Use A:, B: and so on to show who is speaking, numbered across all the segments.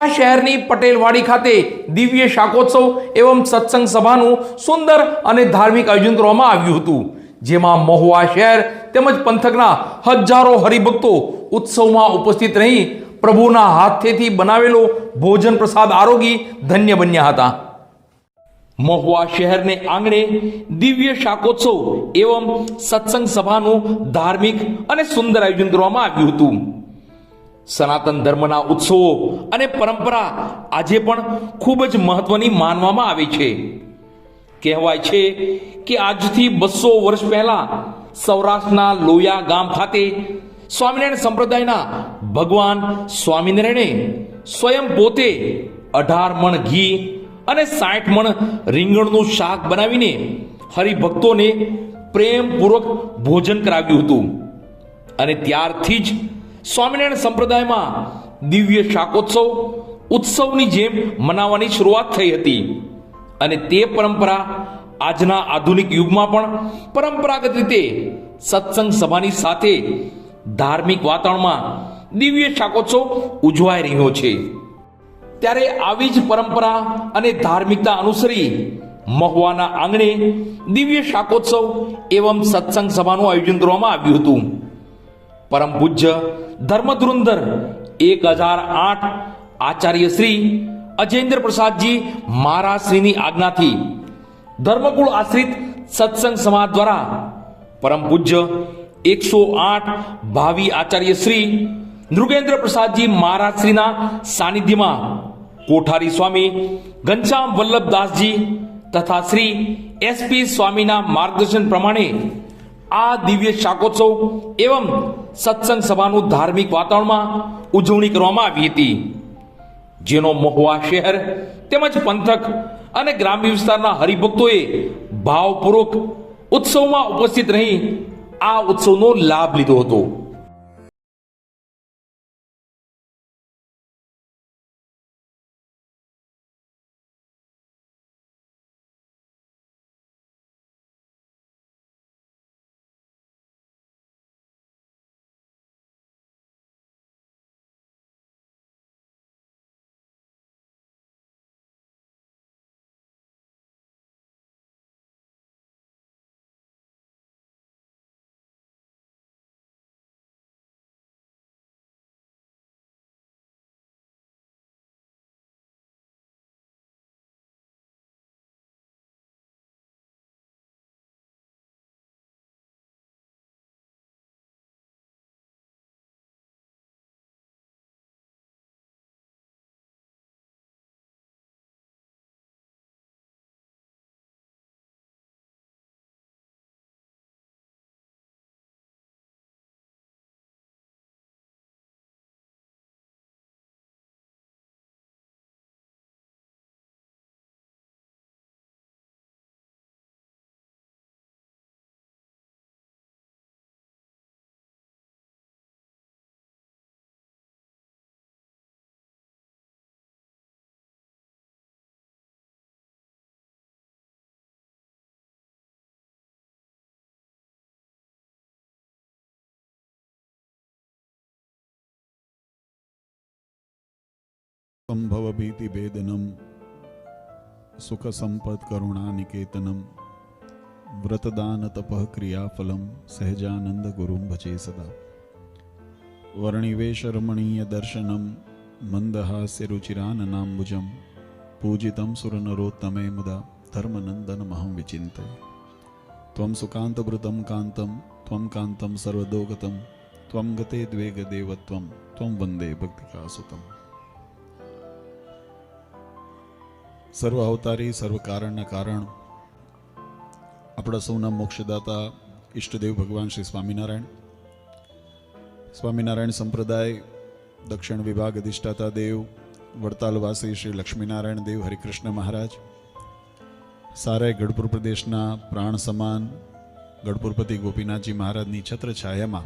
A: શહેરની પટેલવાડી ખાતે દિવ્ય શાકોત્સવ એવં સત્સંગ સભાનું સુંદર અને ધાર્મિક આયોજન કરવામાં આવ્યું હતું. જેમાં મહુવા શહેર તેમજ પંથકના હજારો હરિભક્તો ઉત્સવમાં ઉપસ્થિત રહી પ્રભુના હાથેથી બનાવેલો ભોજન પ્રસાદ આરોગી ધન્ય બન્યા હતા. મહુવા શહેરને આંગણે દિવ્ય શાકોત્સવ એવં સત્સંગ સભાનું ધાર્મિક અને સુંદર આયોજન કરવામાં આવ્યું હતું. સનાતન ધર્મના ઉત્સવો અને પરંપરા આજે પણ ખૂબ જ મહત્વની માનવામાં આવે છે. કહેવાય છે કે આજથી બસો વર્ષ પહેલા સૌરાષ્ટ્રના લોયા ગામ ખાતે સ્વામિનારાયણ સંપ્રદાયના ભગવાન સ્વામિનારાયણે સ્વયં પોતે અઢાર મણ ઘી અને સાઠ મણ રીંગણનું શાક બનાવીને હરિભક્તોને પ્રેમપૂર્વક ભોજન કરાવ્યું હતું. અને ત્યારથી જ સ્વામિનારાયણ સંપ્રદાયમાં દિવ્ય શાકોત્સવ, ઉત્સવની જેમ મનાવવાની શરૂઆત થઈ હતી. અને તે પરંપરા આજના આધુનિક યુગમાં પણ પરંપરાગત રીતે સત્સંગ સભાની સાથે ધાર્મિક વાતાવરણમાં દિવ્ય શાકોત્સવ ઉજવાઈ રહ્યો છે. ત્યારે આવી જ પરંપરા અને ધાર્મિકતા અનુસરી મહુવાના આંગણે દિવ્ય શાકોત્સવ એવમ સત્સંગ સભાનું આયોજન કરવામાં આવ્યું હતું. પરમ પૂજ્ય ધર્મધુરંધર એક હજાર આઠ આચાર્ય શ્રી અજેન્દ્ર પ્રસાદજી મહારાજ શ્રીની આજ્ઞાથી ધર્મકુળ આશ્રિત સત્સંગ સમાજ દ્વારા પરમ પૂજ્ય એકસો આઠ ભાવિ આચાર્ય શ્રી નૃગેન્દ્ર પ્રસાદજી મહારાજ શ્રીના સાનિધ્યમાં કોઠારી સ્વામી ઘનશ્યામ વલ્લભદાસજી તથા શ્રી એસપી સ્વામીના માર્ગદર્શન પ્રમાણે આ દિવ્ય શાકોત્સવ એવમ સત્સંગ સભાનું ધાર્મિક વાતાવરણમાં ઉજવણી કરવામાં આવી હતી. જેનો મહુવા શહેર, તેમજ પંથક અને ગ્રામ્ય વિસ્તારના હરિભક્તોએ ભાવપૂર્વક ઉત્સવમાં ઉપસ્થિત રહી આ ઉત્સવનો લાભ લીધો હતો.
B: सम्भवभीतिभेदनं सुखसम्पत्करुणानिकेतनं व्रतदानतपः क्रियाफलं सहजानन्दगुरुं भजे सदा। वर्णिवेशरमणीयदर्शनं मन्दहास्यरुचिराननाम्बुजं पूजितं सुरनरोत्तमे मुदा धर्मनन्दनमहं विचिन्तये। त्वं सुकान्तभृतं कान्तं त्वं कान्तं सर्वदोगतं त्वं गते द्वे गदेवत्वं त्वं वन्दे भक्तिकासुतम् સર્વ અવતારી, સર્વ કારણના કારણ. આપણા સૌના મોક્ષદાતા ઈષ્ટદેવ ભગવાન શ્રી સ્વામિનારાયણ. સ્વામિનારાયણ સંપ્રદાય, દક્ષિણ વિભાગ અધિષ્ઠાતા દેવ, વડતાલવાસી શ્રી લક્ષ્મીનારાયણ દેવ, હરિકૃષ્ણ મહારાજ. સારે ગઢપુર પ્રદેશના પ્રાણ સમાન ગઢપુરપતિ ગોપીનાથજી મહારાજની છત્ર છાયામાં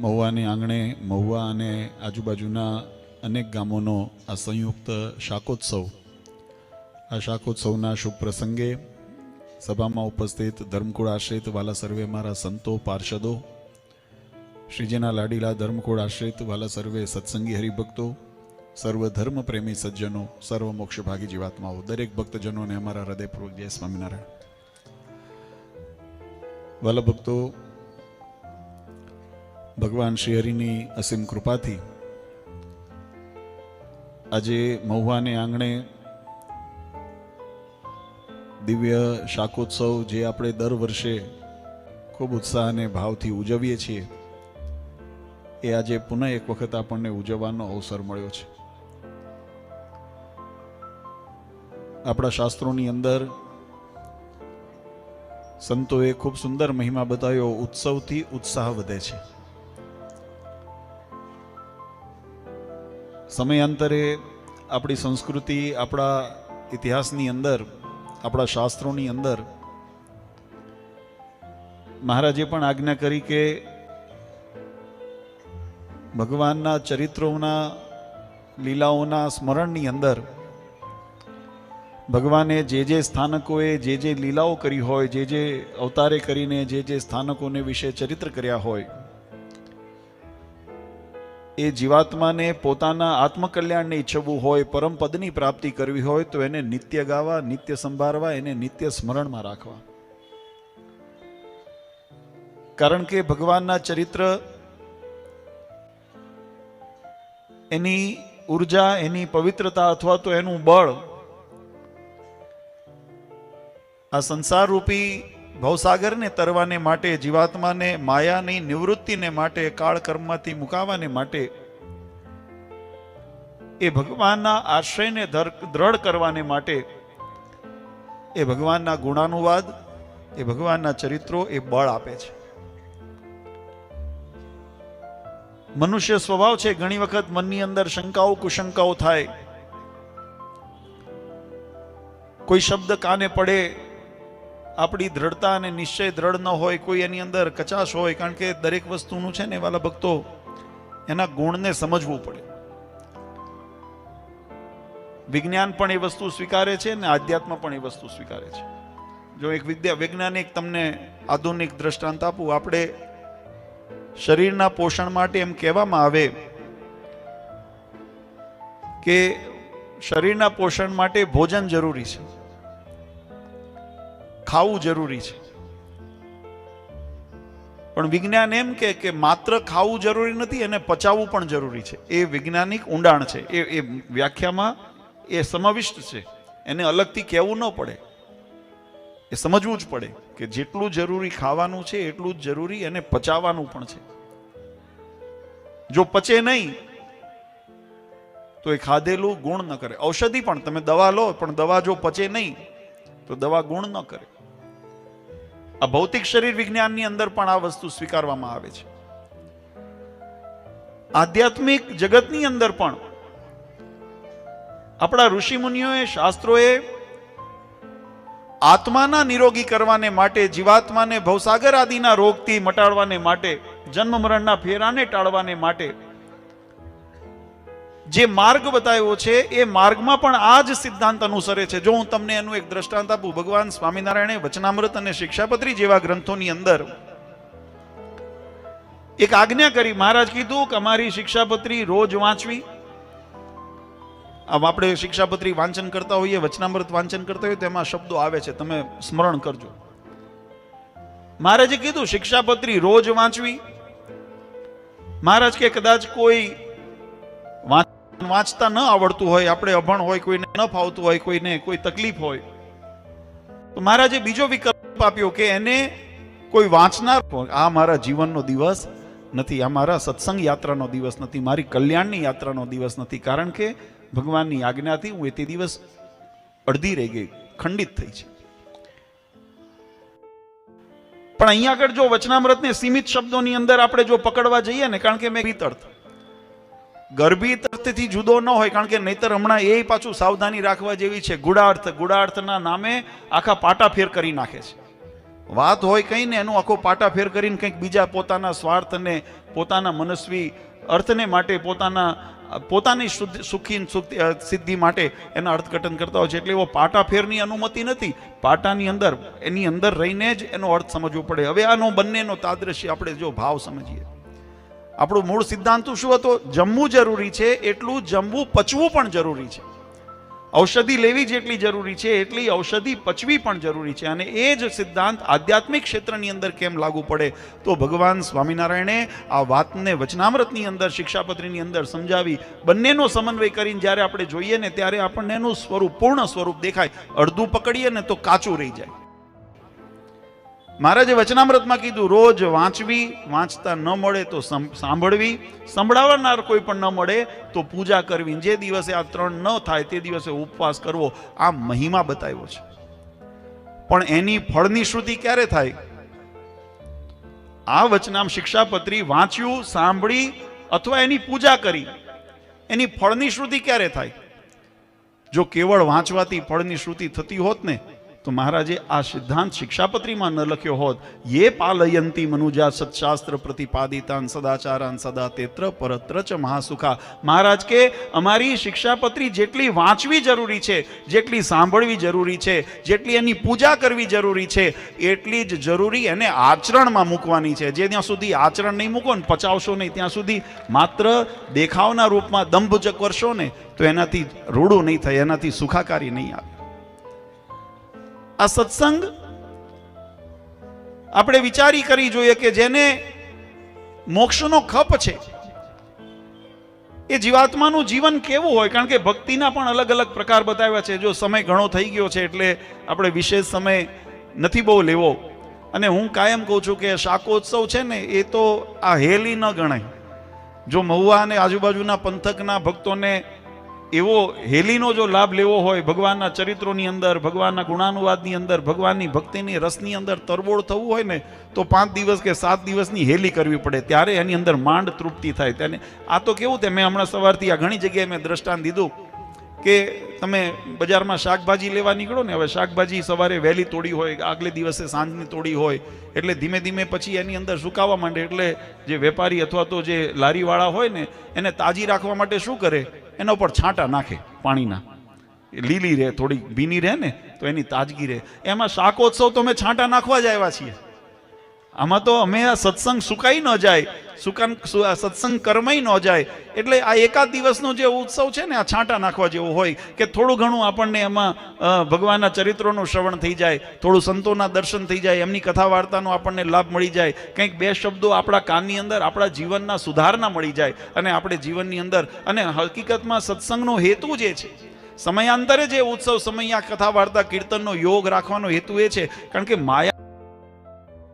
B: મહુવાની આંગણે મહુવા અને આજુબાજુના અનેક ગામોનો આ સંયુક્ત શાકોત્સવ. આ શાકોત્સવના શુભ પ્રસંગે સભામાં ઉપસ્થિત ધર્મકુળ આશ્રિત વાલા સર્વે મારા સંતો, પાર્ષદો, શ્રીજીના લાડીલા ધર્મકુળ આશ્રિત વાલા સર્વે સત્સંગી હરિભક્તો, સર્વ ધર્મ પ્રેમી સજ્જનો, સર્વ મોક્ષ ભાગી જીવાત્માઓ, દરેક ભક્તજનોને અમારા હૃદયપૂર્વક જય સ્વામિનારાયણ. વાલા ભક્તો, ભગવાન શ્રી હરિની અસીમ કૃપાથી આજે મહુવાને આંગણે દિવ્ય શાકોત્સવ જે આપણે દર વર્ષે ખૂબ ઉત્સાહ અને ભાવથી ઉજવીએ છીએ, એ આજે પુનઃ એક વખત આપણને ઉજવવાનો અવસર મળ્યો છે. આપણા શાસ્ત્રોની અંદર સંતોએ ખૂબ સુંદર મહિમા બતાવ્યો, ઉત્સવથી ઉત્સાહ વધે છે. સમયાંતરે આપણી સંસ્કૃતિ, આપણા ઇતિહાસની અંદર, આપણા શાસ્ત્રોની અંદર મહારાજે પણ આજ્ઞા કરી કે ભગવાનના ચરિત્રોના, લીલાઓના સ્મરણની અંદર ભગવાને જે જે સ્થાનકોએ જે જે લીલાઓ કરી હોય, જે જે અવતારે કરીને જે જે સ્થાનકોને વિશે ચરિત્ર કર્યા હોય એ જીવાત્માને પોતાના આત્મકલ્યાણને ઈચ્છવું હોય, પરમ પદની પ્રાપ્તિ કરવી હોય, તો એને નિત્ય ગાવા, નિત્ય સંભાળવા, એને નિત્ય સ્મરણમાં રાખવા. કારણ કે ભગવાનના ચરિત્ર એની ઊર્જા, એની પવિત્રતા અથવા તો એનું બળ આ સંસાર રૂપી ભવસાગરને તરવાને માટે, જીવાત્માને, માયાની નિવૃત્તિને માટે કાળ કર્મમાંથી મુકાવાને માટે, એ ભગવાનના આશ્રયને દ્રઢ કરવાને માટે, એ ભગવાનના ગુણાનુવાદ, એ ભગવાનના ચરિત્રો એ બળ આપે છે. મનુષ્ય સ્વભાવ છે, ઘણી વખત મનની અંદર શંકાઓ, કુશંકાઓ થાય. કોઈ શબ્દ કાને પડે આપણી દ્રઢતા અને નિશ્ચય દ્રઢ ન હોય, કોઈ એની અંદર કચાશ હોય, કારણ કે દરેક વસ્તુનું છે ને વાલા ભક્તો એના ગુણને સમજવું પડે. વિજ્ઞાન પણ એ વસ્તુ સ્વીકારે છે ને આધ્યાત્મ પણ એ વસ્તુ સ્વીકારે છે. જો એક વિદ્યા, વૈજ્ઞાનિક તમને આધુનિક દ્રષ્ટાંત આપું, આપણે શરીરના પોષણ માટે એમ કહેવામાં આવે કે શરીરના પોષણ માટે ભોજન જરૂરી છે. ખાવું જરૂરી છે. પણ વિજ્ઞાન એમ કે કે માત્ર ખાવું જરૂરી નથી, એને પચાવવું પણ જરૂરી છે. એ વૈજ્ઞાનિક ઊંડાણ છે. એ એ વ્યાખ્યામાં એ સમાવિષ્ટ છે. એને અલગથી કહેવું ન પડે. એ સમજવું જ પડે કે જેટલું જરૂરી ખાવાનું છે, એટલું જ જરૂરી અને પચાવવાનું પણ છે. જો પચે નહીં, તો એ ખાધેલું ગુણ ન કરે. ઔષધિ પણ તમે દવા લો, પણ દવા જો પચે નહીં, તો દવા ગુણ ન કરે. આ ભૌતિક શરીર વિજ્ઞાનની અંદર પણ આ વસ્તુ સ્વીકારવામાં આવે છે. આધ્યાત્મિક જગતની અંદર પણ આપણા ઋષિ મુનિઓએ શાસ્ત્રોએ આત્માના નિરોગી કરવાને માટે, જીવાત્માને ભવસાગર આદિના રોગથી મટાડવાને માટે, જન્મ મરણના ફેરાને ટાળવાને માટે જે માર્ગ બતાવ્યો છે, એ માર્ગમાં પણ આ જ સિદ્ધાંત અનુસરે છે. જો હું તમને એનું એક દ્રષ્ટાંત આપું, ભગવાન સ્વામિનારાયણે વચનામૃત અને શિક્ષાપત્રી જેવા ગ્રંથોની અંદર એક આજ્ઞા કરી. મહારાજ કીધું કે અમારી શિક્ષાપત્રી રોજ વાંચવી. આમ આપણે શિક્ષાપત્રી વાંચન કરતા હોઈએ, વચનામૃત વાંચન કરતા હોઈએ તેમાં શબ્દો આવે છે. તમે સ્મરણ કરજો. મહારાજે કીધું, શિક્ષાપત્રી રોજ વાંચવી. મહારાજ કે કદાચ કોઈ વાંચતા ન આવડતું હોય, આપણે અભણ હોય, કોઈને ન ફાવતું હોય, કોઈને કોઈ તકલીફ હોય, તો મહારાજે બીજો વિકલ્પ આપ્યો કે એને કોઈ વાંચનાર આ મારા જીવનનો દિવસ નથી, આ મારા સત્સંગ યાત્રાનો દિવસ નથી, મારી કલ્યાણની યાત્રાનો દિવસ નથી, કારણ કે ભગવાનની આજ્ઞાથી હું એ તે દિવસ અડધી રહી ગઈ, ખંડિત થઈ છે. પણ અહીંયા આગળ જો વચનામૃતને સીમિત શબ્દોની અંદર આપણે જો પકડવા જઈએ ને, કારણ કે મેં રીત અર્થ. ગર્ભિત અર્થથી જુદો ન હોય, કારણ કે નહીતર હમણાં એ પાછું સાવધાની રાખવા જેવી છે. ગુડાર્થ, ગુડાર્થના નામે આખા પાટા ફેર કરી નાખે છે. વાત હોય કંઈ ને એનું આખો પાટા ફેર કરીને કંઈક બીજા પોતાના સ્વાર્થને, પોતાના મનસ્વી અર્થને માટે, પોતાના, પોતાની સુખી સિદ્ધિ માટે એના અર્થઘટન કરતા હોય છે. એટલે એવો પાટાફેરની અનુમતિ નથી. પાટાની અંદર, એની અંદર રહીને જ એનો અર્થ સમજવો પડે. હવે આનો બંનેનો તાદ્રશ્ય આપણે જો ભાવ સમજીએ. આપણું મૂળ સિદ્ધાંત શું હતો? જમવું જરૂરી છે, એટલું જમવું પચવું પણ જરૂરી છે. ઔષધિ લેવી જેટલી જરૂરી છે, એટલી ઔષધિ પચવી પણ જરૂરી છે. અને એ જ સિદ્ધાંત આધ્યાત્મિક ક્ષેત્રની અંદર કેમ લાગુ પડે? તો ભગવાન સ્વામિનારાયણે આ વાતને વચનામૃતની અંદર, શિક્ષાપત્રીની અંદર સમજાવી, બંનેનો સમન્વય કરીને જ્યારે આપણે જોઈએ ને ત્યારે આપણને એનું સ્વરૂપ, પૂર્ણ સ્વરૂપ દેખાય. અડધું પકડીએ ને તો કાચું રહી જાય. મહારાજે વચનામૃતમાં કીધું, રોજ વાંચવી, વાંચતા ન મળે તો સાંભળવી, સંભળાવનાર કોઈ પણ ન મળે તો પૂજા કરવી. જે દિવસે આ ત્રણ ન થાય તે દિવસે ઉપવાસ કરવો. આ મહિમા બતાવ્યો છે. પણ એની ફળની શ્રુતિ ક્યારે થાય? આ વચનામ શિક્ષાપત્રી વાંચ્યું, સાંભળી અથવા એની પૂજા કરી. એની ફળની શ્રુતિ ક્યારે થાય? જો કેવળ વાંચવાથી ફળની શ્રુતિ થતી હોત ને તો મહારાજે આ સિદ્ધાંત શિક્ષાપત્રીમાં ન લખ્યો હોત, યે પાલયંતી મનુજા સત્શાસ્ત્ર પ્રતિપાદિતાન સદાચારાન સદા તેત્ર પરત્ર ચ મહાસુખા. મહારાજ કે, અમારી શિક્ષાપત્રી જેટલી વાંચવી જરૂરી છે, જેટલી સાંભળવી જરૂરી છે, જેટલી એની પૂજા કરવી જરૂરી છે, એટલી જ જરૂરી એને આચરણમાં મૂકવાની છે. જે ત્યાં સુધી આચરણ નહીં મૂકો ને, પચાવશો નહીં, ત્યાં સુધી માત્ર દેખાવના રૂપમાં દંભજક કરશો ને, તો એનાથી રૂડું નહીં થાય, એનાથી સુખાકારી નહીં આવે. આ સત્સંગ આપણે વિચારી કરી જોઈએ કે જેને મોક્ષનો ખપ છે, એ જીવાત્માનું જીવન કેવું હોય? કારણ કે ભક્તિના પણ અલગ અલગ પ્રકાર બતાવ્યા છે. જો સમય ઘણો થઈ ગયો છે એટલે આપણે વિશેષ સમય નથી બહુ લેવો. અને હું કાયમ કહું છું કે શાકોત્સવ છે ને, એ તો આ હેલી ન ગણાય. જો મહુવા અને આજુબાજુના પંથકના ભક્તોને એવો હેલીનો જો લાભ લેવો હોય ભગવાનના ચરિત્રોની અંદર, ભગવાનના ગુણાનુવાદની અંદર, ભગવાનની ભક્તિની રસની અંદર તરબોળ થવું હોય ને, તો પાંચ દિવસ કે સાત દિવસની હેલી કરવી પડે. ત્યારે એની અંદર માંડ તૃપ્તિ થાય. તેને આ તો કેવું તે મેં હમણાં સવારથી આ ઘણી જગ્યાએ મેં દ્રષ્ટાંત દીધું. કે તમે બજારમાં શાકભાજી લેવા નીકળો ને, હવે શાકભાજી સવારે વહેલી તોડી હોય, આગલે દિવસે સાંજની તોડી હોય, એટલે ધીમે ધીમે પછી એની અંદર સુકાવા માંડે, એટલે જે વેપારી અથવા તો જે લારીવાળા હોય ને, એને તાજી રાખવા માટે શું કરે? એના ઉપર છાંટા નાખે પાણીના. લીલી રહે, થોડી ભીની રહે ને, તો એની તાજગી રહે. એમાં શાકોત્સવ તો અમે છાંટા નાખવા જ આવ્યા છીએ. આમાં તો અમે આ સત્સંગ સુકાઈ ન જાય, સુકાન સત્સંગ કર્મય ન જાય. એટલે આ એકાદ દિવસનો જે ઉત્સવ છે ને, આ છાંટા નાખવા જેવો હોય કે થોડું ઘણું આપણને એમાં ભગવાનના ચરિત્રોનું શ્રવણ થઈ જાય, થોડું સંતોના દર્શન થઈ જાય, એમની કથા વાર્તાનો આપણને લાભ મળી જાય. કંઈક બે શબ્દો આપણા કાનની અંદર, આપણા જીવનના સુધારના મળી જાય અને આપણે જીવનની અંદર. અને હકીકતમાં સત્સંગનો હેતુ જે છે, સમયાંતરે જે ઉત્સવ, સમય આ કથા વાર્તા કીર્તનનો યોગ રાખવાનો હેતુ એ છે. કારણ કે માયા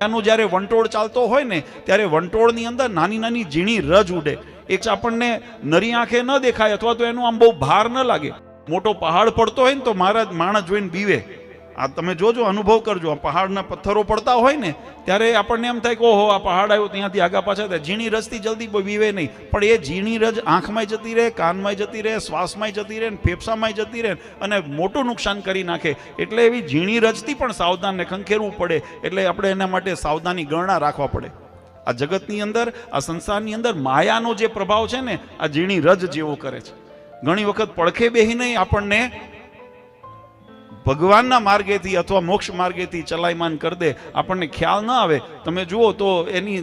B: નું જ્યારે વંટોળ ચાલતો હોય ને, ત્યારે વંટોળની અંદર નાની નાની ઝીણી રજ ઉડે. એક આપણને નરી આંખે ન દેખાય અથવા તો એનું આમ બહુ ભાર ન લાગે. મોટો પહાડ પડતો હોય ને તો મારા માણસ જોઈને બીવે. આ તમે જોજો, અનુભવ કરજો. આ પહાડના પથ્થરો પડતા હોય ને, ત્યારે આપણને એમ થાય કે, ઓહો, આ પહાડ આવ્યો ત્યાંથી આગા પાછા. થાય ઝીણી રજથી જલ્દી બીવે નહીં. પણ એ ઝીણી રજ આંખમાં જતી રહે કાનમાં જતી રહે શ્વાસમાં જતી રહે ને ફેફસામાં જતી રહે અને મોટું નુકસાન કરી નાખે. એટલે એવી ઝીણી રજથી પણ સાવધાનને ખંખેરવું પડે. એટલે આપણે એના માટે સાવધાની ગણના રાખવા પડે. આ જગતની અંદર, આ સંસારની અંદર માયાનો જે પ્રભાવ છે ને, આ ઝીણી રજ જેવો કરે છે. ઘણી વખત પડખે બેહીને આપણને ભગવાનના માર્ગેથી અથવા મોક્ષ માર્ગેથી ચલાયમાન કરી દે, આપણને ખ્યાલ ન આવે. તમે જુઓ તો એની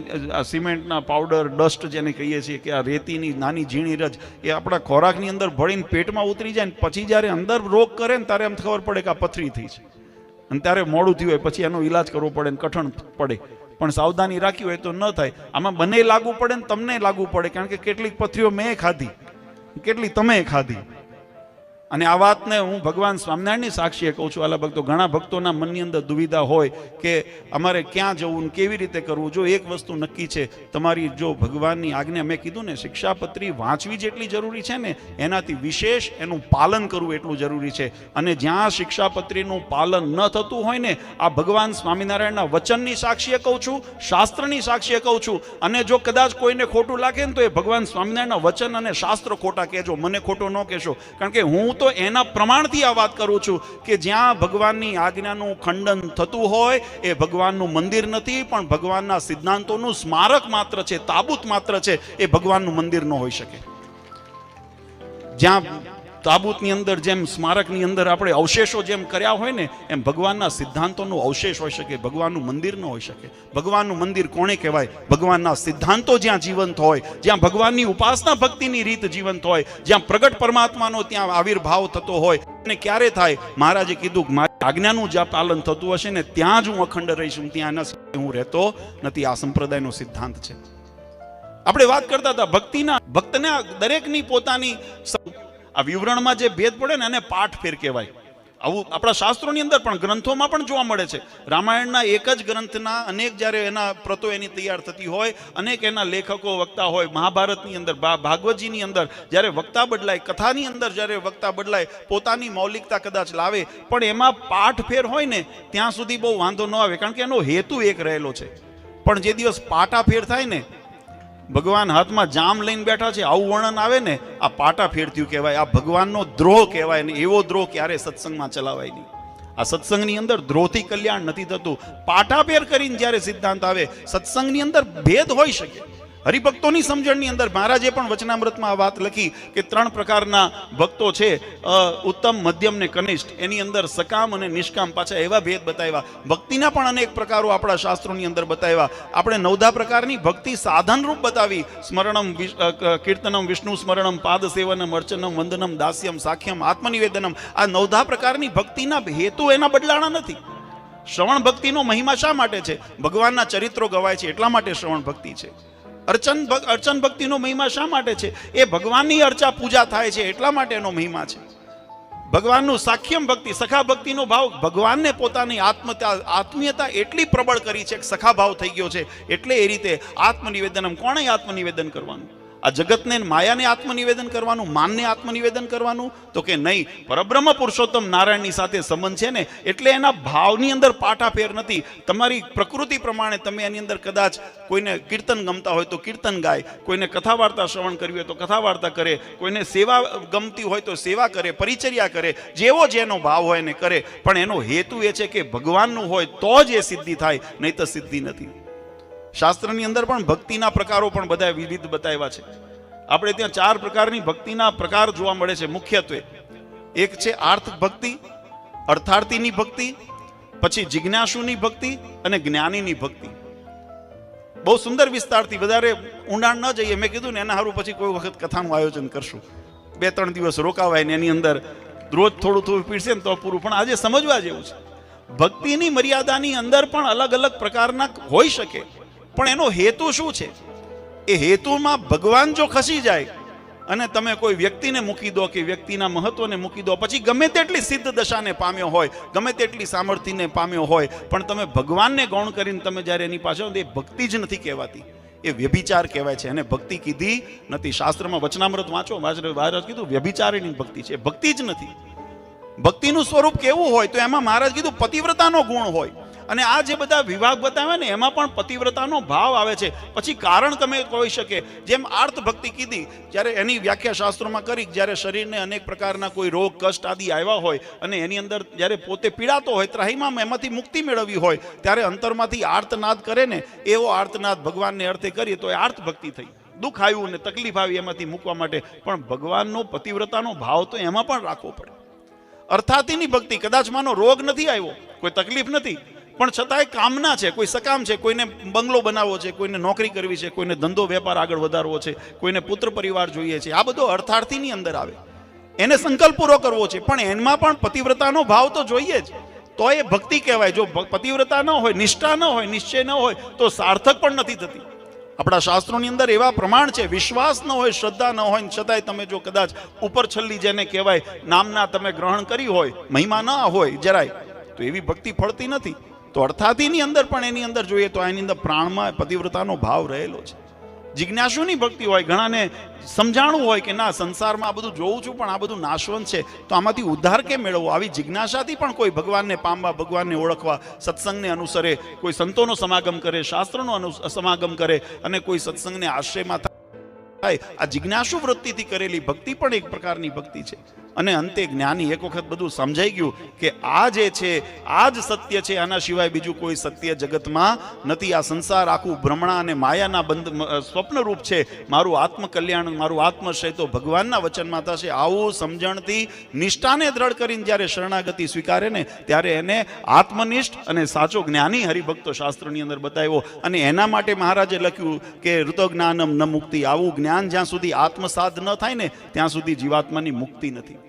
B: સિમેન્ટના પાવડર, ડસ્ટ જેને કહીએ છીએ કે આ રેતીની નાની ઝીણી રજ, એ આપણા ખોરાકની અંદર ભળીને પેટમાં ઉતરી જાય ને પછી જ્યારે અંદર રોગ કરે ને ત્યારે એમ ખબર પડે કે આ પથરી થઈ છે. અને ત્યારે મોડું થયું હોય, પછી એનો ઈલાજ કરવો પડે ને કઠણ પડે. પણ સાવધાની રાખી હોય તો ન થાય. આમાં બંને લાગુ પડે ને તમને લાગુ પડે, કારણ કે કેટલીક પથરીઓ મેં ખાધી. કેટલી તમે ખાધી. અને આ વાતને હું ભગવાન સ્વામિનારાયણની સાક્ષીએ કહું છું, આલા ભક્તો, ઘણા ભક્તોના મનની અંદર દુવિધા હોય કે અમારે ક્યાં જવું કેવી રીતે કરવું, જો એક વસ્તુ નક્કી છે, તમારી જો ભગવાનની આજ્ઞા મેં કીધું ને, શિક્ષાપત્રી વાંચવી જેટલી જરૂરી છે ને, એનાથી વિશેષ એનું પાલન કરવું એટલું જરૂરી છે. અને જ્યાં શિક્ષાપત્રીનું પાલન ન થતું હોય ને, આ ભગવાન સ્વામિનારાયણના વચનની સાક્ષીએ કહું છું, શાસ્ત્રની સાક્ષીએ કહું છું, અને જો કદાચ કોઈને ખોટું લાગે ને, તો એ ભગવાન સ્વામિનારાયણના વચન અને શાસ્ત્ર ખોટા કહેજો, મને ખોટો ન કહેશો. કારણ કે હું તો એના પ્રમાણથી આ વાત કરું છું કે જ્યાં ભગવાનની આજ્ઞાનું ખંડન થતું હોય, એ ભગવાનનું મંદિર નથી, પણ ભગવાનના સિદ્ધાંતોનું સ્મારક માત્ર છે, તાબૂત માત્ર છે, એ ભગવાનનું મંદિર ન હોઈ શકે. જ્યાં તાબૂતની અંદર જેમ સ્મારકની અંદર આપણે અવશેષો જેમ કર્યા હોય ને, એમ ભગવાનના સિદ્ધાંતોનો અવશેષ હોઈ શકે, ભગવાનનું મંદિર ન હોઈ શકે. ભગવાનનું મંદિર કોણે કહેવાય? ભગવાનના સિદ્ધાંતો જ્યાં જીવંત હોય, જ્યાં ભગવાનની ઉપાસના ભક્તિની રીત જીવંત હોય, જ્યાં પ્રગટ પરમાત્માનો ત્યાં આવિર્ભાવ થતો હોય, અને ક્યારે થાય? મહારાજે કીધું મારી આજ્ઞાનું જ્યાં પાલન થતું હશે ને, ત્યાં જ હું અખંડ રહીશ ત્યાં એના હું રહેતો નથી. આ સંપ્રદાયનો સિદ્ધાંત છે. આપણે વાત કરતા હતા ભક્તિના, ભક્તના દરેકની પોતાની આ વિવરણમાં જે ભેદ પડે ને એને પાઠ ફેર કહેવાય. આવું આપણા શાસ્ત્રોની અંદર પણ, ગ્રંથોમાં પણ જોવા મળે છે. રામાયણના એક જ ગ્રંથના અનેક જ્યારે એના પ્રતો એની તૈયાર થતી હોય, અનેક એના લેખકો વક્તા હોય. મહાભારતની અંદર ભાગવતજીની અંદર જ્યારે વક્તા બદલાય, કથાની અંદર જ્યારે વક્તા બદલાય, પોતાની મૌલિકતા કદાચ લાવે, પણ એમાં પાઠ ફેર હોય ને, ત્યાં સુધી બહુ વાંધો ન આવે, કારણ કે એનો હેતુ એક રહેલો છે. પણ જે દિવસ પાટાફેર થાય ને ભગવાન હાથમાં જામ લઈને બેઠા છે, આવું વર્ણન આવે ને, આ પાટા ફેરત્યું કહેવાય, આ ભગવાનનો દ્રોહ કહેવાય ને એવો દ્રોહ ક્યારે સત્સંગમાં ચલાવાય નહીં. આ સત્સંગની અંદર દ્રોહથી કલ્યાણ નથી થતું. પાટા ફેર કરીને જ્યારે સિદ્ધાંત આવે, સત્સંગની અંદર ભેદ હોઈ શકે. હરિભક્તોની સમજણની અંદર મહારાજે પણ વચનામૃતમાં આ વાત લખી કે ત્રણ પ્રકારના ભક્તો છે ઉત્તમ, મધ્યમ ને કનિષ્ઠ. એની અંદર સકામ અને નિષ્કામ પાછા એવા ભેદ બતાવ્યા. ભક્તિના પણ અનેક પ્રકારો આપણા શાસ્ત્રોની અંદર બતાવ્યા. આપણે નવધા પ્રકારની ભક્તિ સાધનરૂપ બતાવી. સ્મરણમ કીર્તનમ, વિષ્ણુ સ્મરણમ, પાદ સેવનમ, અર્ચનમ, વંદનમ, દાસ્યમ, સાખ્યમ, આત્મનિવેદનમ. આ નવધા પ્રકારની ભક્તિના હેતુ એના બદલાણા નથી. શ્રવણ ભક્તિનો મહિમા શા માટે છે? ભગવાનના ચરિત્રો ગવાય છે. એટલા માટે શ્રવણ ભક્તિ છે. અર્ચન અર્ચન ભક્તિનો મહિમા શા માટે છે? એ ભગવાનની અર્ચા પૂજા થાય છે એટલા માટે એનો મહિમા છે. ભગવાનનું સાખ્યમ ભક્તિ, સખા ભક્તિનો ભાવ ભગવાનને પોતાની આત્મતા, આત્મીયતા એટલી પ્રબળ કરી છે કે સખા ભાવ થઈ ગયો છે. એટલે એ રીતે આત્મનિવેદન કોણે આત્મનિવેદન કરવાનું? આ જગતને માયાને આત્મનિવેદન કરવાનું, માનને આત્મનિવેદન કરવાનું? તો કે નહીં, પરબ્રહ્મ પુરુષોત્તમ નારાયણની સાથે સંબંધ છે ને, એટલે એના ભાવની અંદર પાટાફેર નથી. તમારી પ્રકૃતિ પ્રમાણે તમે એની અંદર કદાચ કોઈને કીર્તન ગમતા હોય તો કીર્તન ગાય, કોઈને કથા વાર્તા શ્રવણ કરવી હોય તો કથા વાર્તા કરે, કોઈને સેવા ગમતી હોય તો સેવા કરે, પરિચર્યા કરે, જેવો જેનો ભાવ હોય એને કરે. પણ એનો હેતુ એ છે કે ભગવાનનું હોય તો જ એ સિદ્ધિ થાય, નહીં તો સિદ્ધિ નથી. શાસ્ત્રની અંદર પણ ભક્તિના પ્રકારો પણ બધા વિવિધ બતાવ્યા છે. આપણે ત્યાં ચાર પ્રકારની ભક્તિના પ્રકાર જોવા મળે છે મુખ્યત્વે. એક છે આર્થ ભક્તિ, અર્થાર્થીની ભક્તિ, પછી જિજ્ઞાસુની ભક્તિ અને જ્ઞાનીની ભક્તિ. બહુ સુંદર વિસ્તારથી વધારે ઊંડાણ ન જઈએ. મેં કીધું ને એના સારું પછી કોઈ વખત કથાનું આયોજન કરશું. બે ત્રણ દિવસ રોકાવાય ને એની અંદર રોજ થોડું થોડું પીરશે ને તો પૂરું. પણ આજે સમજવા જેવું છે. ભક્તિની મર્યાદાની અંદર પણ અલગ અલગ પ્રકારના હોઈ શકે. પણ એનો હેતુ શું છે? એ હેતુમાં ભગવાન જો ખસી જાય અને તમે કોઈ વ્યક્તિને મૂકી દો કે વ્યક્તિના મહત્વને મૂકી દો, પછી ગમે તેટલી સિદ્ધ દશાને પામ્યો હોય, ગમે તેટલી સામર્થ્યને પામ્યો હોય, પણ તમે ભગવાનને ગૌણ કરીને તમે જ્યારે એની પાછળ એ ભક્તિ જ નથી કહેવાતી. એ વ્યભિચાર કહેવાય છે. અને ભક્તિ કીધી નથી. શાસ્ત્રમાં વચનામૃત વાંચો મહારાજ કીધું, વ્યભિચારીની ભક્તિ છે. ભક્તિ જ નથી. ભક્તિનું સ્વરૂપ કેવું હોય તો એમાં મહારાજ કીધું, પતિવ્રતાનો ગુણ હોય. અને આ જે બધા વિભાગ બતાવે ને, એમાં પણ પતિવ્રતાનો ભાવ આવે છે. પછી કારણ તમે કહી શકે, જેમ આર્થ ભક્તિ કીધી, જ્યારે એની વ્યાખ્યા શાસ્ત્રોમાં કરી, જ્યારે શરીરને અનેક પ્રકારના કોઈ રોગ, કષ્ટ આદિ આવ્યા હોય, અને એની અંદર જ્યારે પોતે પીડાતો હોય ત્રાહીમાં એમાંથી મુક્તિ મેળવવી હોય, ત્યારે અંતરમાંથી આર્તનાદ કરે ને, એવો આર્તનાદ ભગવાનને અર્થે કરીએ તો એ આર્થ ભક્તિ થઈ દુઃખ આવ્યું ને તકલીફ આવી એમાંથી મૂકવા માટે, પણ ભગવાનનો પતિવ્રતાનો ભાવ તો એમાં પણ રાખવો પડે. અર્થાતીની ભક્તિ, કદાચ માનો રોગ નથી આવ્યો, કોઈ તકલીફ નથી પણ છતાંય કામના છે, કોઈ સકામ છે, કોઈને બંગલો બનાવવો છે, કોઈને નોકરી કરવી છે, કોઈને ધંધો વેપાર આગળ વધારવો છે, કોઈને પુત્ર પરિવાર જોઈએ છે, આ બધો અર્થાર્થીની અંદર આવે. એને સંકલ્પ પૂરો કરવો છે, પણ એમાં પણ પતિવ્રતાનો ભાવ તો જોઈએ જ. તો એ ભક્તિ કહેવાય, જો પતિવ્રતા ન હોય, નિષ્ઠા ન હોય, નિશ્ચય ન હોય, તો સાર્થક પણ નથી થતી. આપણા શાસ્ત્રોની અંદર એવા પ્રમાણ છે, વિશ્વાસ ન હોય, શ્રદ્ધા ન હોય, છતાંય તમે જો કદાચ ઉપર છલ્લી જેને કહેવાય, નામના તમે ગ્રહણ કરી હોય, મહિમા ન હોય જરાય, તો એવી ભક્તિ ફળતી નથી. તો અર્થાતીની અંદર પણ એની અંદર જોઈએ તો એની અંદર પ્રાણમાં પતિવ્રતાનો ભાવ રહેલો છે. જિજ્ઞાસુની ભક્તિ હોય, ઘણાને સમજાણું હોય કે ના, સંસારમાં આ બધું જોઉં છું, પણ આ બધું નાશવંત છે. તો આમાંથી ઉદ્ધાર કેમ મેળવવો? આવી જિજ્ઞાસાથી પણ કોઈ ભગવાનને પામવા, ભગવાનને ઓળખવા, સત્સંગને અનુસરે, કોઈ સંતોનો સમાગમ કરે, શાસ્ત્રનો અનુ, સમાગમ કરે અને કોઈ સત્સંગને આશ્રયમાં થાય. આ જિજ્ઞાસુ વૃત્તિથી કરેલી ભક્તિ પણ એક પ્રકારની ભક્તિ છે. અને અંતે જ્ઞાની એક વખત બધું સમજાઈ ગયું કે આ જે છે, આ જ સત્ય છે, આના સિવાય બીજું કોઈ સત્ય જગતમાં નથી. આ સંસાર આખું ભ્રમણા અને માયાના બંધ સ્વપ્નરૂપ છે. મારું આત્મકલ્યાણ, મારું આત્મશય તો ભગવાનના વચનમાં થશે. આવું સમજણથી નિષ્ઠાને દ્રઢ કરીને જ્યારે શરણાગતિ સ્વીકારે ને, ત્યારે એને આત્મનિષ્ઠ અને સાચો જ્ઞાની હરિભક્તો શાસ્ત્રની અંદર બતાવ્યો. અને એના માટે મહારાજે લખ્યું કે, ઋતજ્ઞાનમ ન મુક્તિ. આવું જ્ઞાન જ્યાં સુધી આત્મસાધ ન થાય ને, ત્યાં સુધી જીવાત્માની મુક્તિ નથી.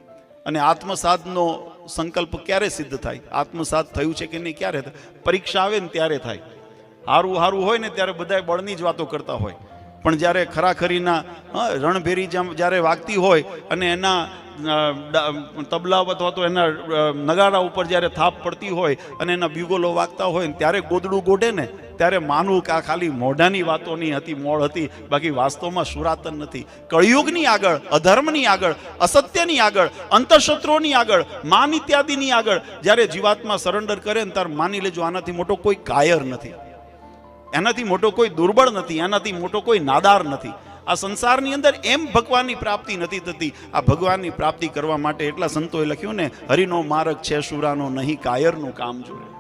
B: અને આત્મસાદનો સંકલ્પ ક્યારે સિદ્ધ થાય? આત્મસાદ થયું છે કે નહીં, ક્યારે પરીક્ષા આવે ને ત્યારે થાય. હારું હારું હોય ને ત્યારે બધા બળની જ વાતો કરતા હોય. પણ જ્યારે ખરાખરીના રણભેરી જેમ જ્યારે વાગતી હોય અને એના તબલા અથવા તો એના નગારા ઉપર જ્યારે થાપ પડતી હોય અને એના બ્યુગોલો વાગતા હોય ને ત્યારે ગોદડું ગોઢે ને, ત્યારે માનવું કે આ ખાલી મોઢાની વાતોની હતી મોડ હતી, બાકી વાસ્તવમાં સુરાતન નથી. કળિયુગની આગળ, અધર્મની આગળ, અસત્યની આગળ, અંતઃશત્રુઓની આગળ, માન ઇત્યાદિની આગળ, જ્યારે જીવાત્મા સરેન્ડર કરે ને ત્યારે માની લેજો આનાથી મોટો કોઈ કાયર નથી. એનાથી મોટો કોઈ દુર્બળ નથી, એનાથી મોટો કોઈ નાદાર નથી. આ સંસારની અંદર એમ ભગવાનની પ્રાપ્તિ નથી થતી. આ ભગવાનની પ્રાપ્તિ કરવા માટે એટલા સંતોએ લખ્યું ને, હરિનો માર્ગ છે સુરાનો નહીં કાયરનું કામ જોડે.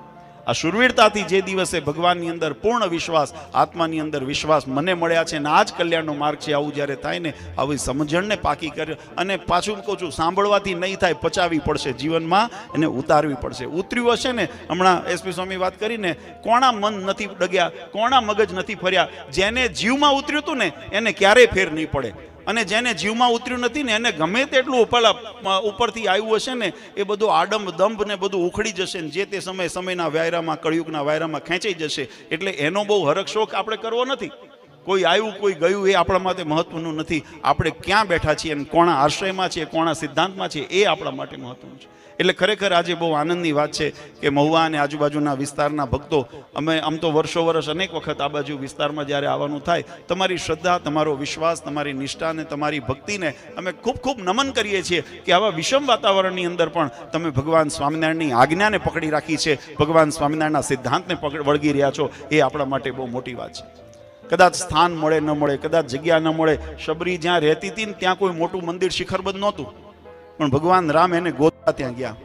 B: આ શુરવીરતાથી જે દિવસે ભગવાનની અંદર પૂર્ણ વિશ્વાસ, આત્માની અંદર વિશ્વાસ મને મળ્યા છે ને આ જ કલ્યાણનો માર્ગ છે આવું જ્યારે થાય ને, આવી સમજણને પાકી કર્યો અને પાછું કહું છું, સાંભળવાથી નહીં થાય, પચાવી પડશે જીવનમાં એને ઉતારવી પડશે. ઉતર્યું હશે ને, હમણાં એસપી સ્વામી વાત કરીને, કોણા મન નથી ડગ્યા, કોણા મગજ નથી ફર્યા. જેને જીવમાં ઉતર્યું હતું ને, એને ક્યારેય ફેર નહીં પડે. અને જેને જીવમાં ઉતર્યું નથી ને એને ગમે તેટલું ઉપલા ઉપરથી આવ્યું હશે ને, એ બધું આડંબ, દંભ ને બધું ઉખડી જશે ને, જે તે સમય સમયના વાયરામાં કળિયુગના વાયરામાં ખેંચાઈ જશે. એટલે એનો બહુ હરખ શોખ આપણે કરવો નથી. કોઈ આવ્યું, કોઈ ગયું, એ આપણા માટે મહત્વનું નથી. આપણે ક્યાં બેઠા છીએ અને કોણા આશ્રયમાં છીએ, કોણા સિદ્ધાંતમાં છીએ, એ આપણા માટે મહત્વનું છે. એટલે ખરેખર આજે બહુ આનંદની વાત છે કે મહુવા અને આજુબાજુના વિસ્તારના ભક્તો, અમે આમ તો વર્ષો વર્ષ અનેક વખત આ બાજુ વિસ્તારમાં જ્યારે આવવાનું થાય, તમારી શ્રદ્ધા, તમારો વિશ્વાસ, તમારી નિષ્ઠા અને તમારી ભક્તિને અમે ખૂબ ખૂબ નમન કરીએ છીએ કે આવા વિષમ વાતાવરણની અંદર પણ તમે ભગવાન સ્વામિનારાયણની આજ્ઞાને પકડી રાખી છે, ભગવાન સ્વામિનારાયણના સિદ્ધાંતને પકડ, વળગી રહ્યા છો, એ આપણા માટે બહુ મોટી વાત છે. કદાચ સ્થાન મળે ન મળે, કદાચ જગ્યા ન મળે, શબરી જ્યાં રહેતી હતી ને ત્યાં કોઈ મોટું મંદિર શિખરબદ્ધ નહોતું. પણ ભગવાન રામ એને ગોતા ત્યાં ગયા.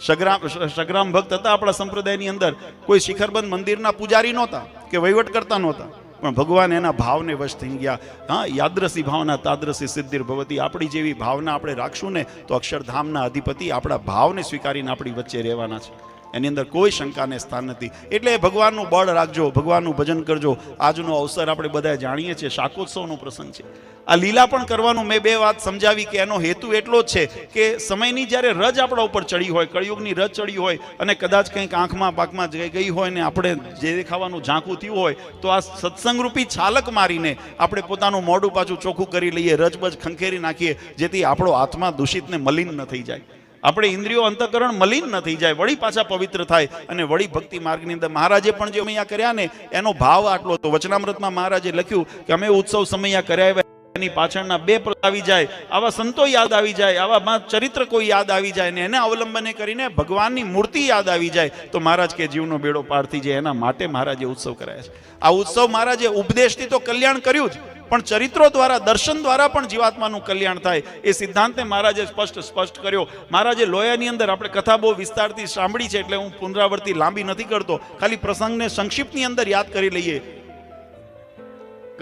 B: સગ્રામ સગ્રામ ભક્ત હતા આપણા સંપ્રદાયની અંદર. કોઈ શિખરબંધ મંદિરના પૂજારી નહોતા કે વહીવટ કરતા નહોતા. પણ ભગવાન એના ભાવને વશ થઈ ગયા. હા, યાદ્રસી ભાવના તાદ્રસી સિદ્ધિર ભવતી. આપણી જેવી ભાવના આપણે રાખશું ને, તો અક્ષરધામના અધિપતિ આપણા ભાવને સ્વીકારીને આપણી વચ્ચે રહેવાના છે. એની અંદર કોઈ શંકાને સ્થાન નથી. એટલે ભગવાનનું બળ રાખજો, ભગવાનનું ભજન કરજો. આજનો અવસર આપણે બધા જાણીએ છીએ, શાકોત્સવનો પ્રસંગ છે. આ લીલા પણ કરવાનું મેં બે વાત સમજાવી કે એનો હેતુ એટલો જ છે કે સમયની જ્યારે રજ આપણા ઉપર ચડી હોય, કળિયુગની રજ ચડી હોય અને કદાચ કંઈક આંખમાં પાકમાં ગઈ હોય ને આપણે જે દેખાવાનું ઝાંખું થયું હોય, તો આ સત્સંગરૂપી છાલક મારીને આપણે પોતાનું મોઢું પાછું ચોખ્ખું કરી લઈએ, રજબજ ખંખેરી નાખીએ, જેથી આપણો આત્મા દૂષિતને મલિન ન થઈ જાય. આપણે ઇન્દ્રિયો અંતકરણ મલિન ન થઈ જાય, વળી પાછા પવિત્ર થાય. અને વળી ભક્તિ માર્ગની અંદર મહારાજે પણ જે સમૈયા કર્યા ને, એનો ભાવ આટલો હતો. વચનામૃતમાં મહારાજે લખ્યું કે અમે ઉત્સવ સમૈયા કર્યા એની પાછળના બે આવી જાય, આવા સંતો યાદ આવી જાય, આવા ચરિત્ર કોઈ યાદ આવી જાય ને એને અવલંબને કરીને ભગવાનની મૂર્તિ યાદ આવી જાય, તો મહારાજ કે જીવનો બેડો પારથી જાય, એના માટે મહારાજે ઉત્સવ કરાયા છે. આ ઉત્સવ મહારાજે ઉપદેશથી તો કલ્યાણ કર્યું જ, પણ ચરિત્રો દ્વારા, દર્શન દ્વારા પણ જીવાત્માનું કલ્યાણ થાય, એ સિદ્ધાંતને મહારાજે સ્પષ્ટ સ્પષ્ટ કર્યો. મહારાજે લોયાની અંદર આપણે કથા બહુ વિસ્તારથી સાંભળી છે, એટલે હું પુનરાવર્તી લાંબી નથી કરતો, ખાલી પ્રસંગને સંક્ષિપ્તની અંદર યાદ કરી લઈએ.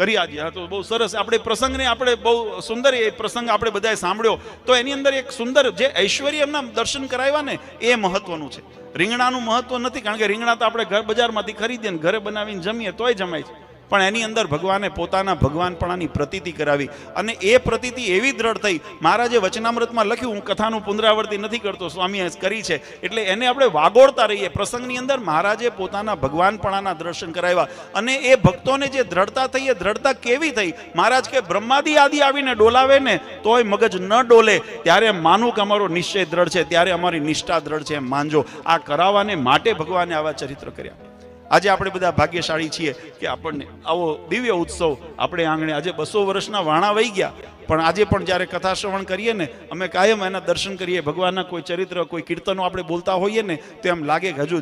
B: કરી આજે હા, તો બહુ સરસ. આપણે પ્રસંગને આપણે બહુ સુંદર એ પ્રસંગ આપણે બધાએ સાંભળ્યો. તો એની અંદર એક સુંદર જે ઐશ્વર્ય એમના દર્શન કરાવ્યા ને, એ મહત્વનું છે. રીંગણાનું મહત્વ નથી, કારણ કે રીંગણા તો આપણે ઘર બજારમાંથી ખરીદીએ ને, ઘરે બનાવીને જમીએ, તોય જમાય છે. પણ એની અંદર ભગવાને પોતાના ભગવાનપણાની પ્રતીતિ કરાવી અને એ પ્રતીતિ એવી દ્રઢ થઈ, મહારાજે વચનામૃતમાં લખ્યું, હું કથાનું પુનરાવર્તિ નથી કરતો, સ્વામીએ કરી છે. એટલે એને આપણે વાગોળતા રહીએ. પ્રસંગની અંદર મહારાજે પોતાના ભગવાનપણાના દર્શન કરાવ્યા અને એ ભક્તોને જે દ્રઢતા થઈ, એ દ્રઢતા કેવી થઈ? મહારાજ કે, બ્રહ્માદિ આદિ આવીને ડોલાવે ને, તોય મગજ ન ડોલે. ત્યારે માનું કે અમારો નિશ્ચય દ્રઢ છે, ત્યારે અમારી નિષ્ઠા દ્રઢ છે, એમ માનજો. આ કરાવવાને માટે ભગવાને આવા ચરિત્ર કર્યા. આજે આપણે બધા ભાગ્યશાળી છીએ કે આપણને આવો દિવ્ય ઉત્સવ આપણે આંગણે આજે બસો વર્ષના વાણા વહી ગયા. પણ આજે પણ જ્યારે કથા શ્રવણ કરીએ ને, અમે કાયમ એના દર્શન કરીએ. ભગવાનના કોઈ ચરિત્ર, કોઈ કીર્તનો આપણે બોલતા હોઈએ ને, તો એમ લાગે કે હજુ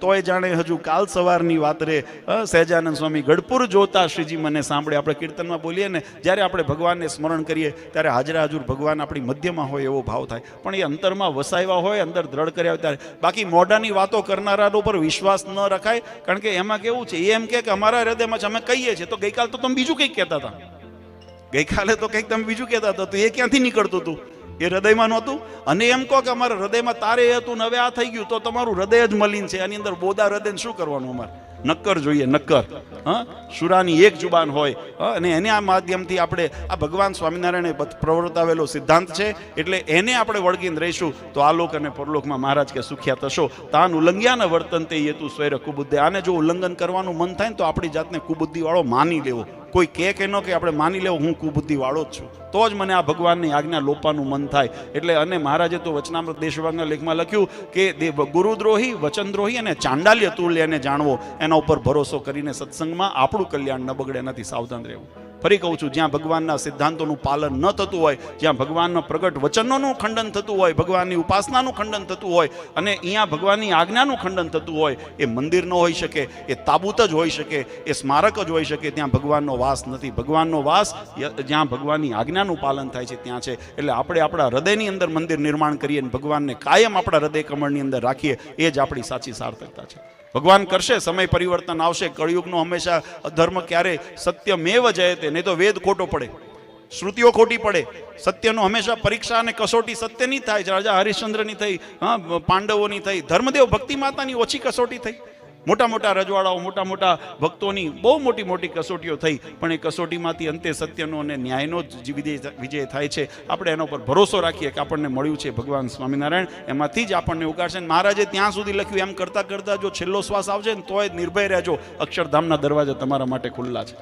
B: તોય જાણે હજુ કાલ સવારની વાત રે. સહેજાનંદ સ્વામી ગઢપુર જોતા શ્રીજી મને સાંભળે. આપણે કીર્તનમાં બોલીએ ને, જ્યારે આપણે ભગવાનને સ્મરણ કરીએ, ત્યારે હાજરા હજુર ભગવાન આપણી મધ્યમાં હોય એવો ભાવ થાય. પણ એ અંતરમાં વસાવ્યા હોય, અંદર દ્રઢ કર્યા હોય ત્યારે. બાકી મોઢાની વાતો કરનારા ઉપર વિશ્વાસ ન રખાય. કારણ કે એમાં કેવું છે, એ એમ કે અમારા હૃદયમાં જ અમે કહીએ છીએ. તો ગઈકાલ તો તમે બીજું કંઈક કહેતા હતા. ગઈકાલે તો કંઈક તમે બીજું કહેતા હતા, તો એ ક્યાંથી નીકળતું હતું? એ હૃદયમાં નહોતું? અને એમ કહો કે અમારા હૃદયમાં તારે એ હતું હવે આ થઈ ગયું, તો તમારું હૃદય જ મલિન છે. આની અંદર બોદા હૃદયને શું કરવાનું અમારે? નક્કર જોઈએ, નક્કર. હા? શુરાની એક જુબાન હોય. અને એને આ માધ્યમથી આપણે આ ભગવાન સ્વામિનારાયણે પ્રવર્તાવેલો સિદ્ધાંત છે. એટલે એને આપણે વળગીને રહીશું. તો આલોક અને પરલોકમાં મહારાજ કે સુખ્યા થશો. તાન ઉલ્લંઘ્યા ને વર્તન તે હેતુ સ્વૈર કુબુદ્ધે. આને જો ઉલ્લંઘન કરવાનું મન થાય ને તો આપણી જાતને કુબુદ્ધિવાળો માની લેવો. કોઈ કે કે ન કે આપણે માની લેવું, હું કુબુદ્ધિવાળો જ છું. તો જ મને આ ભગવાનની આજ્ઞા લોપાનું મન થાય. એટલે અને મહારાજે તો વચનામૃત દેશભાગના લેખમાં લખ્યું કે ગુરુદ્રોહી, વચનદ્રોહી અને ચાંડાલ્ય તુલ્યને જાણવો. એના ઉપર ભરોસો કરીને સત્સંગમાં આપણું કલ્યાણ ન બગડે, એનાથી સાવધાન રહેવું. ફરી કહું છું, જ્યાં ભગવાનના સિદ્ધાંતોનું પાલન ન થતું હોય, જ્યાં ભગવાનનો પ્રગટ વચનોનું ખંડન થતું હોય, ભગવાનની ઉપાસનાનું ખંડન થતું હોય, અને અહીંયા ભગવાનની આજ્ઞાનું ખંડન થતું હોય, એ મંદિર ન હોઈ શકે, એ તાબૂત જ હોઈ શકે, એ સ્મારક જ હોઈ શકે, ત્યાં ભગવાનનો વાસ નથી. ભગવાનનો વાસ જ્યાં ભગવાનની આજ્ઞાનું પાલન થાય છે, ત્યાં છે. એટલે આપણે આપણા હૃદયની અંદર મંદિર નિર્માણ કરીએ અને ભગવાનને કાયમ આપણા હૃદય કમળની અંદર રાખીએ, એ જ આપણી સાચી સાર્થકતા છે. ભગવાન કરશે, સમય પરિવર્તન આવશે, કળિયુગનો હંમેશા ધર્મ ક્યારે સત્ય મેવ જયતે નહીં તો વેદ ખોટો પડે, શ્રુતિઓ ખોટી પડે, સત્યનો હંમેશા પરીક્ષા અને કસોટી સત્યની થાય છે રાજા હરિશ્ચંદ્રની થઈ, હા પાંડવોની થઈ, ધર્મદેવ ભક્તિ માતાની ઓછી કસોટી થઈ. મોટા મોટા રજવાડાઓ મોટા મોટા ભક્તોની બહુ મોટી મોટી કસોટીઓ થઈ, પણ એ કસોટીમાંથી અંતે સત્યનો અને ન્યાયનો જ વિજય થાય છે. આપણે એના ઉપર ભરોસો રાખીએ કે આપણને મળ્યું છે ભગવાન સ્વામિનારાયણ. એમાંથી જ આપણને ઉગાડશે. મહારાજે ત્યાં સુધી લખ્યું, એમ કરતાં કરતાં જો છેલ્લો શ્વાસ આવશે ને, તોય નિર્ભય રહેજો. અક્ષરધામના દરવાજા તમારા માટે ખુલ્લા છે.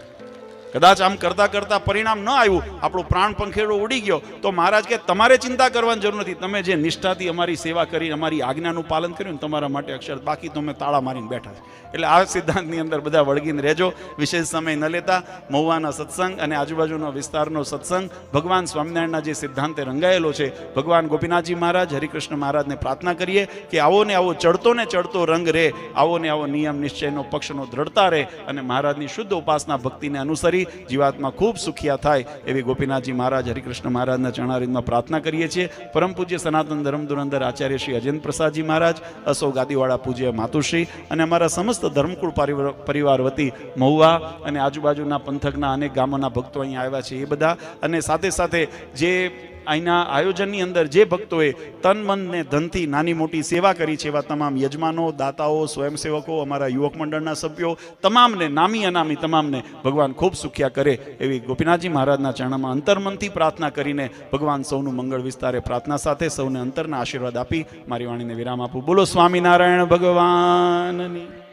B: કદાચ આમ કરતા કરતા પરિણામ ન આવ્યું, આપણો પ્રાણ પંખેડો ઉડી ગયો, તો મહારાજ કે તમારે ચિંતા કરવાની જરૂર નથી. તમે જે નિષ્ઠાથી અમારી સેવા કરી, અમારી આજ્ઞાનું પાલન કર્યું ને તમારા માટે અક્ષર, બાકી તમે તાળા મારીને બેઠા એટલે આ સિદ્ધાંતની અંદર બધા વળગીને રહેજો, વિશેષ સમય ન લેતા, મહુવાના સત્સંગ અને આજુબાજુનો વિસ્તારનો સત્સંગ, ભગવાન સ્વામિનારાયણના જે સિદ્ધાંતે રંગાયેલો છે, ભગવાન ગોપીનાથજી મહારાજ, હરિકૃષ્ણ મહારાજને પ્રાર્થના કરીએ કે આવો ને આવો ચડતો ને ચડતો રંગ રે આવો ને આવો નિયમ, નિશ્ચયનો, પક્ષનો દ્રઢતા રહે અને મહારાજની શુદ્ધ ઉપાસના ભક્તિને અનુસરી જીવાત્મા ખૂબ સુખિયા થાય એવી ગોપીનાથજી મહારાજ, હરિકૃષ્ણ મહારાજના ચરણારીંદમાં પ્રાર્થના કરીએ છીએ. પરમ પૂજ્ય સનાતન ધર્મ ધુરંદર આચાર્ય શ્રી અજેન્દ્ર પ્રસાદજી મહારાજ અસો ગાદીવાળા પૂજ્ય માતુશ્રી અને અમારા સમસ્ત ધર્મકુળ પરિવાર વતી મહુવા અને આજુબાજુના પંથકના અનેક ગામોના ભક્તો અહીંયા આવ્યા છે એ બધા. અને સાથે સાથે જે અહીંના આયોજનની અંદર જે ભક્તોએ તન, મન ને ધનથી નાની મોટી સેવા કરી છે એવા તમામ યજમાનો, દાતાઓ, સ્વયંસેવકો, અમારા યુવક મંડળના સભ્યો, તમામને નામી અનામી તમામને ભગવાન ખૂબ સુખ્યા કરે એવી ગોપીનાથજી મહારાજના ચરણમાં અંતર્મનથી પ્રાર્થના કરીને ભગવાન સૌનું મંગળ વિસ્તારે પ્રાર્થના સાથે સૌને અંતરના આશીર્વાદ આપી મારી વાણીને વિરામ આપું. બોલો સ્વામિનારાયણ ભગવાનની.